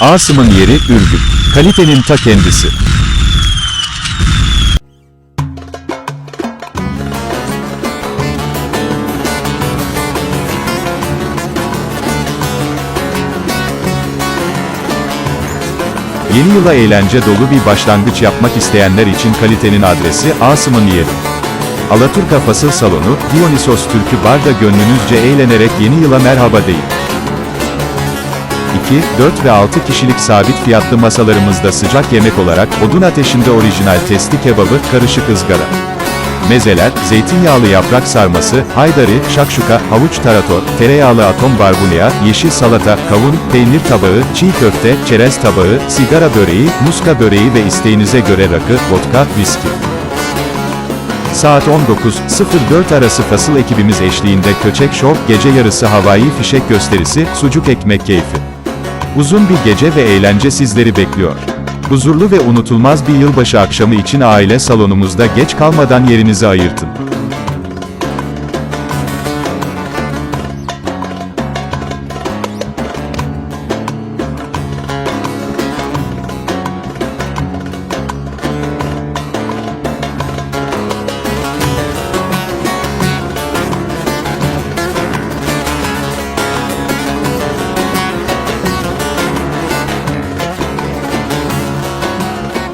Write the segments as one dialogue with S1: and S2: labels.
S1: Asım'ın yeri Ürgüp. Kalitenin ta kendisi. Yeni yıla eğlence dolu bir başlangıç yapmak isteyenler için kalitenin adresi Asım'ın yeri. Alaturka Fasıl Salonu, Dionysos Türkü Bar'da gönlünüzce eğlenerek yeni yıla merhaba deyin. 2, 4 ve 6 kişilik sabit fiyatlı masalarımızda sıcak yemek olarak odun ateşinde orijinal testi kebabı, karışık ızgara. Mezeler, zeytinyağlı yaprak sarması, haydari, şakşuka, havuç tarator, tereyağlı atom barbunya, yeşil salata, kavun, peynir tabağı, çiğ köfte, çerez tabağı, sigara böreği, muska böreği ve isteğinize göre rakı, vodka, viski. Saat 19.04 arası fasıl ekibimiz eşliğinde Köçek Show, gece yarısı havai fişek gösterisi, sucuk ekmek keyfi. Uzun bir gece ve eğlence sizleri bekliyor. Huzurlu ve unutulmaz bir yılbaşı akşamı için aile salonumuzda geç kalmadan yerinizi ayırtın.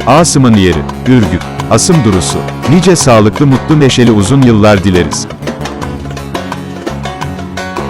S1: Asım'ın yeri, Ürgüp, Asım Durusu. Nice sağlıklı, mutlu, neşeli uzun yıllar dileriz.